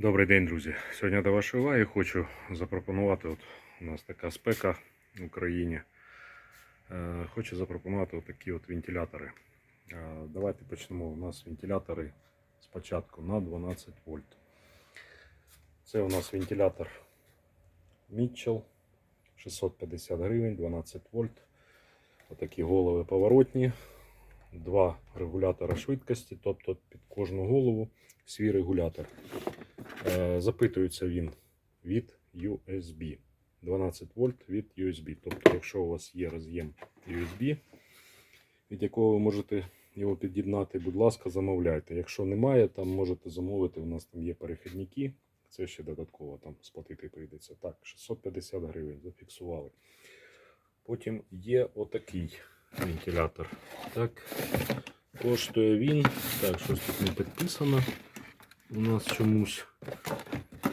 Добрий день, друзі. Сьогодні до вашої уваги хочу запропонувати. От у нас така спека в Україні. Е, Хочу запропонувати от такі от вентилятори. Е, Давайте почнемо. У нас вентилятори спочатку на 12 вольт. Це у нас вентилятор Mitchell 650 гривень, 12 вольт. Отакі голови поворотні. Два регулятора швидкості, тобто під кожну голову свій регулятор. Е, Запитується він від USB. 12 вольт від USB. Тобто, якщо у вас є роз'єм USB, від якого ви можете його під'єднати, будь ласка, замовляйте. Якщо немає, там можете замовити. У нас там є перехідники. Це ще додатково там сплатити прийдеться. Так, 650 гривень зафіксували. Потім є отакий вентилятор. Так, коштує він. Так, щось тут не підписано у нас чомусь.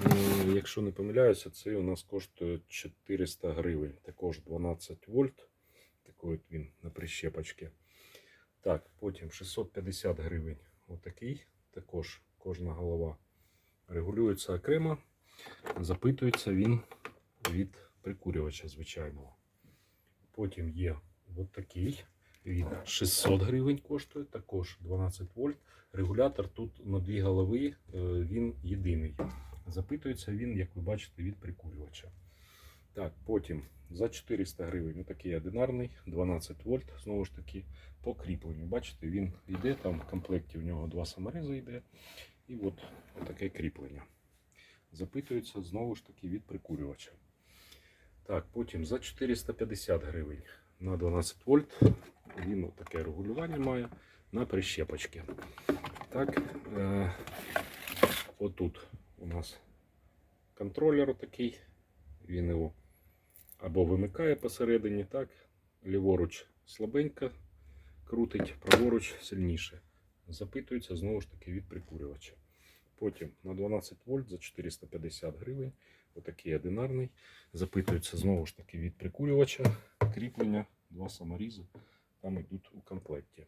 Е, Якщо не помиляюся, це у нас коштує 400 гривень. Також 12 вольт. Такий от він на прищепочці. Так, потім 650 гривень. Отакий. Також кожна голова регулюється окремо. Запитується він від прикурювача звичайного. Потім є от такий. Він 600 гривень коштує, також 12 вольт. Регулятор тут на дві голови, е, він єдиний. Запитується він, як ви бачите, від прикурювача. Так, потім за 400 гривень такий одинарний, 12 вольт, знову ж таки, по кріпленню. Бачите, він йде, там в комплекті в нього два саморези йде. І от таке кріплення. Запитується знову ж таки від прикурювача. Так, потім за 450 гривень на 12 вольт. Він таке регулювання має на прищепочки. Так, е, отут у нас контролер такий. Він його або вимикає посередині, так, ліворуч слабенько крутить, праворуч сильніше. Запитується знову ж таки від прикурювача. Потім на 12 вольт за 450 гривень. Отакий одинарний. Запитується знову ж таки від прикурювача. Кріплення, два саморізи. Там йдуть у комплекті.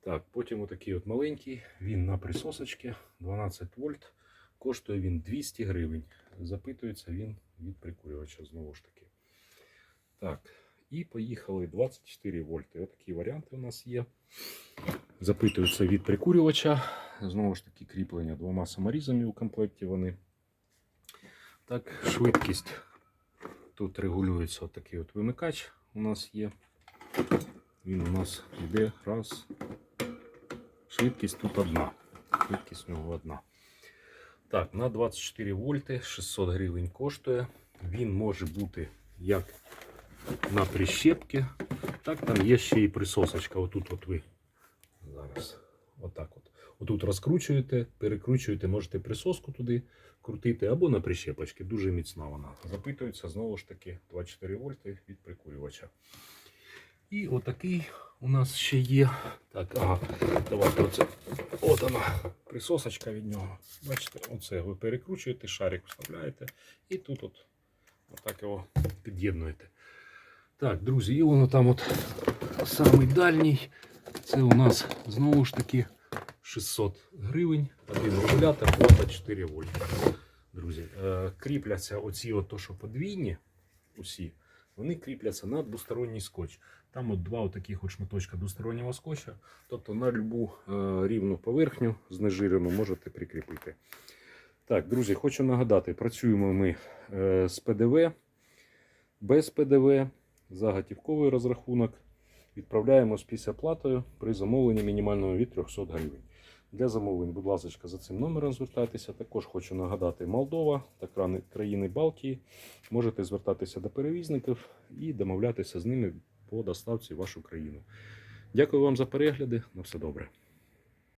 Так, потім отакий от маленький. Він на присосочці 12 вольт. Коштує він 200 гривень. Запитується він від прикурювача знову ж таки. Так, і поїхали 24 вольти. Отакі варіанти у нас є. Запитуються від прикурювача. Знову ж таки, кріплення двома саморізами у комплекті вони. Так, швидкість. Тут регулюється отакий от вимикач у нас є. Він у нас йде раз. Швидкість тут одна. Швидкість у нього одна. Так, на 24 вольти 600 гривень коштує. Він може бути як на прищепки, так там є ще і присосочка. Отут от ви зараз. Отак от. Отут розкручуєте, перекручуєте, можете присоску туди крутити або на прищепочки. Дуже міцна вона. Запитується знову ж таки 24 вольти від прикурювача. І отакий у нас ще є. Так, ага, давайте оце. От вона, присосочка від нього. Бачите, оце ви перекручуєте, шарик вставляєте і тут от отак його під'єднуєте. Так, друзі, і воно там от самий дальній. Це у нас знову ж таки 600 гривень. Один регулятор, 24 вольта. Друзі, е, кріпляться оці, от то, що подвійні, усі, вони кріпляться на двосторонній скотч. Там от два таких от шматочка двостороннього скотча. Тобто на любу е, рівну поверхню знежирену можете прикріпити. Так, друзі, хочу нагадати, працюємо ми е, з ПДВ, без ПДВ, за готівковий розрахунок. Відправляємо з післяплатою при замовленні мінімального від 300 гривень. Для замовлень, будь ласка, за цим номером звертайтеся. Також хочу нагадати Молдова та країни Балтії. Можете звертатися до перевізників і домовлятися з ними по доставці в вашу країну. Дякую вам за перегляди. На все добре.